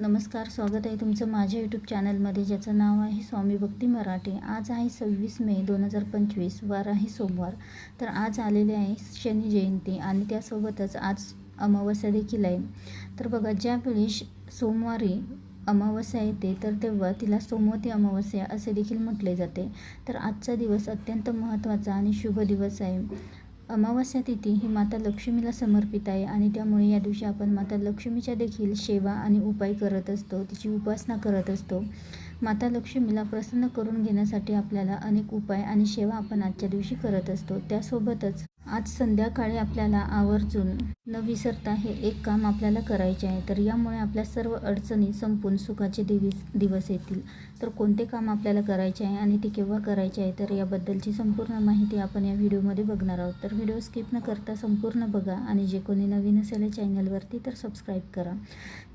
नमस्कार स्वागत आहे तुमचं माझ्या यूट्यूब चॅनलमध्ये ज्याचं नाव आहे स्वामी भक्ती मराठे. आज आहे सव्वीस मे दोन हजार पंचवीस वार आहे सोमवार. तर आज आलेले आहे शनी जयंती आणि त्यासोबतच आज अमावस्या देखील आहे. तर बघा ज्यावेळी श- सोमवारी अमावस्या येते तर तेव्हा तिला सोमवती अमावस्या असे देखील म्हटले जाते. तर आजचा दिवस अत्यंत महत्त्वाचा आणि शुभ दिवस आहे. अमावस्या तिथी ही माता लक्ष्मीला समर्पित आहे आणि त्यामुळे या दिवशी आपण माता लक्ष्मीच्या देखील सेवा आणि उपाय करत असतो तिची उपासना करत असतो. माता लक्ष्मीला प्रसन्न करून घेण्यासाठी आपल्याला अनेक उपाय आणि सेवा आपण आजच्या दिवशी करत असतो. त्यासोबतच आज संध्याकाळी आपल्याला आवर्जून न विसरता हे एक काम आपल्याला करायचे आहे. तर यामुळे आपल्या सर्व अडचणी संपून सुखाचे दिवस दिवस येतील. तर कोणते काम आपल्याला करायचे आहे आणि ते केव्हा करायचे आहे तर याबद्दलची संपूर्ण माहिती आपण या व्हिडिओमध्ये बघणार आहोत. तर व्हिडिओ स्किप न करता संपूर्ण बघा आणि जे कोणी नवीन असेल चॅनलवरती तर सबस्क्राईब करा.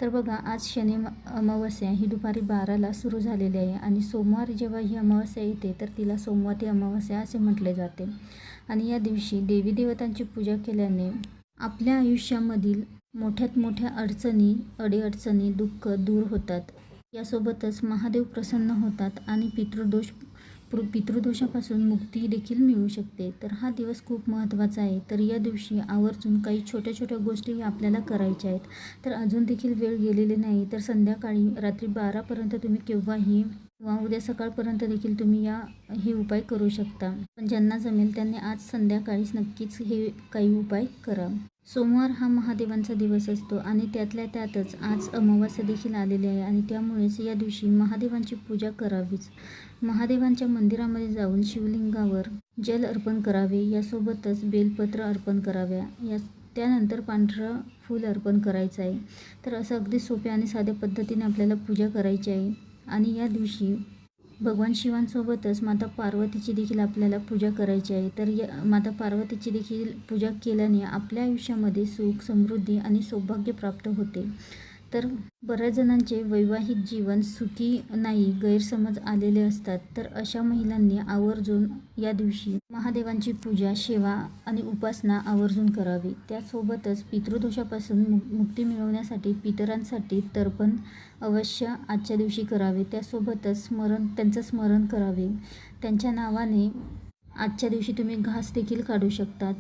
तर बघा आज शनी अमावस्या ही दुपारी बाराला सुरू झालेली आहे आणि सोमवार जेव्हा ही अमावस्या येते तर तिला सोमवारी अमावस्या असे म्हटले जाते. आणि या दिवशी देवी देवतांची पूजा केल्याने आपल्या आयुष्यामधील मोठ्यात मोठ्या अडचणी अडीअडचणी दुःख दूर होतात. यासोबतच महादेव प्रसन्न होतात आणि पितृदोष पितृदोषापासून मुक्ती देखील मिळू शकते. तर हा दिवस खूप महत्त्वाचा आहे. तर या दिवशी आवर्जून काही छोट्या छोट्या गोष्टी आपल्याला करायच्या आहेत. तर अजून देखील वेळ गेलेली नाही. तर संध्याकाळी रात्री बारापर्यंत तुम्ही केव्हाही किंवा उद्या सकाळपर्यंत देखील तुम्ही या हे उपाय करू शकता. पण ज्यांना जमेल त्यांनी आज संध्याकाळीच नक्कीच हे काही उपाय करा. सोमवार हा महादेवांचा दिवस असतो आणि त्यातल्या त्यातच आज अमावास्या देखील आलेली आहे आणि त्यामुळेच या दिवशी महादेवांची पूजा करावीच. महादेवांच्या मंदिरामध्ये जाऊन शिवलिंगावर जल अर्पण करावे यासोबतच बेलपत्र अर्पण कराव्या या त्यानंतर पांढरं फूल अर्पण करायचं आहे. तर असं अगदी सोप्या आणि साध्या पद्धतीने आपल्याला पूजा करायची आहे. आणि या दिवशी भगवान शिवांसोबतच माता पार्वतीची देखील आपल्याला पूजा करायची आहे. तर या माता पार्वतीची देखील पूजा केल्याने आपल्या आयुष्यामध्ये सुख समृद्धी आणि सौभाग्य प्राप्त होते. तर बऱ्याच जणांचे वैवाहिक जीवन सुखी नाही गैरसमज आलेले असतात. तर अशा महिलांनी आवर्जून या दिवशी महादेवांची पूजा सेवा आणि उपासना आवर्जून करावी. त्यासोबतच पितृदोषापासून मु मुक्ती मिळवण्यासाठी पितरांसाठी तर्पण अवश्य आजच्या दिवशी करावे. त्यासोबतच स्मरण त्यांचं स्मरण करावे. त्यांच्या नावाने आजच्या दिवशी तुम्ही घास देखील काढू शकतात.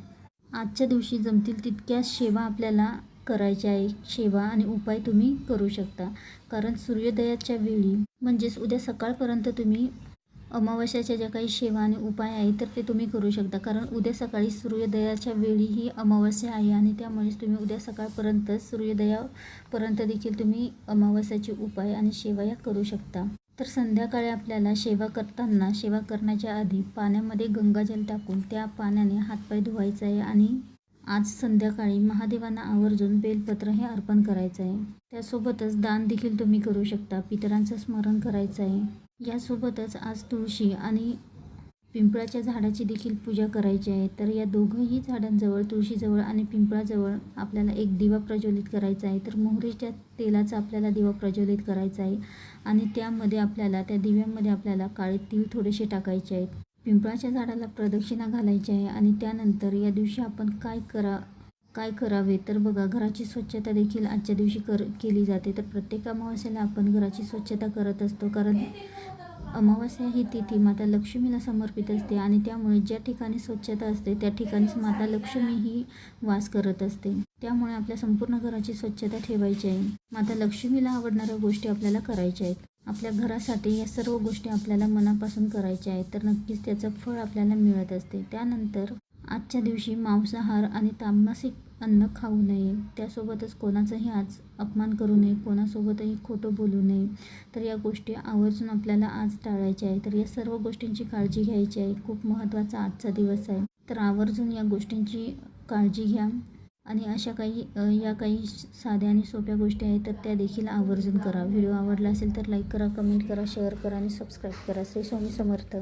आजच्या दिवशी जमतील तितक्या सेवा आपल्याला करायचे आहे सेवा आणि उपाय तुम्ही करू शकता. कारण सूर्योदयाच्या वेळी म्हणजेच उद्या सकाळपर्यंत तुम्ही अमावस्याच्या ज्या काही सेवा आणि उपाय आहे तर ते तुम्ही करू शकता. कारण उद्या सकाळी सूर्योदयाच्या वेळी ही अमावस्या आहे आणि त्यामुळेच तुम्ही उद्या सकाळपर्यंत सूर्योदयापर्यंत देखील तुम्ही अमावस्याचे उपाय आणि सेवा या करू शकता. तर संध्याकाळी आपल्याला सेवा करताना सेवा करण्याच्या आधी पाण्यामध्ये गंगाजल टाकून त्या पाण्याने हातपाय धुवायचा आहे आणि आज संध्याकाळी महादेवांना आवर्जून बेलपत्र हे अर्पण करायचं आहे. त्यासोबतच दान देखील तुम्ही करू शकता पितरांचं स्मरण करायचं आहे. यासोबतच आज तुळशी आणि पिंपळाच्या झाडाची देखील पूजा करायची आहे. तर या दोघंही झाडांजवळ तुळशीजवळ आणि पिंपळाजवळ आपल्याला एक दिवा प्रज्वलित करायचा आहे. तर मोहरीच्या तेलाचा आपल्याला दिवा प्रज्वलित करायचा आहे आणि त्यामध्ये आपल्याला त्या दिव्यांमध्ये आपल्याला काळे तीळ थोडेसे टाकायचे आहेत. पिंपळाच्या झाडाला प्रदक्षिणा घालायची आहे आणि त्यानंतर या दिवशी आपण काय करा काय करावे तर बघा घराची स्वच्छता देखील आजच्या दिवशी कर केली जाते. तर प्रत्येक अमावस्याला आपण घराची स्वच्छता करत असतो. कारण अमावस्या ही तिथी माता लक्ष्मीला समर्पित असते आणि त्यामुळे ज्या ठिकाणी स्वच्छता असते त्या ठिकाणीच माता लक्ष्मी ही वास करत असते. त्यामुळे आपल्या संपूर्ण घराची स्वच्छता ठेवायची आहे. माता लक्ष्मीला आवडणाऱ्या गोष्टी आपल्याला करायच्या आहेत. आपल्या घरासाठी या सर्व गोष्टी आपल्याला मनापासून करायच्या आहेत तर नक्कीच त्याचं फळ आपल्याला मिळत असते. त्यानंतर आजच्या दिवशी मांसाहार आणि तामसिक अन्न खाऊ नये. त्यासोबतच कोणाचाही आज अपमान करू नये कोणासोबतही खोटं बोलू नये. तर या गोष्टी आवर्जून आपल्याला आज टाळायच्या आहे तर या सर्व गोष्टींची काळजी घ्यायची आहे. खूप महत्त्वाचा आजचा दिवस आहे. तर आवर्जून या गोष्टींची काळजी घ्या. आणि अशा काही या काही साध्या आणि सोप्या गोष्टी आहेत तर त्या देखील आवर्जून करा. व्हिडिओ आवडला असेल तर लाईक करा कमेंट करा शेअर करा आणि सबस्क्राईब करा. श्री स्वामी समर्थ.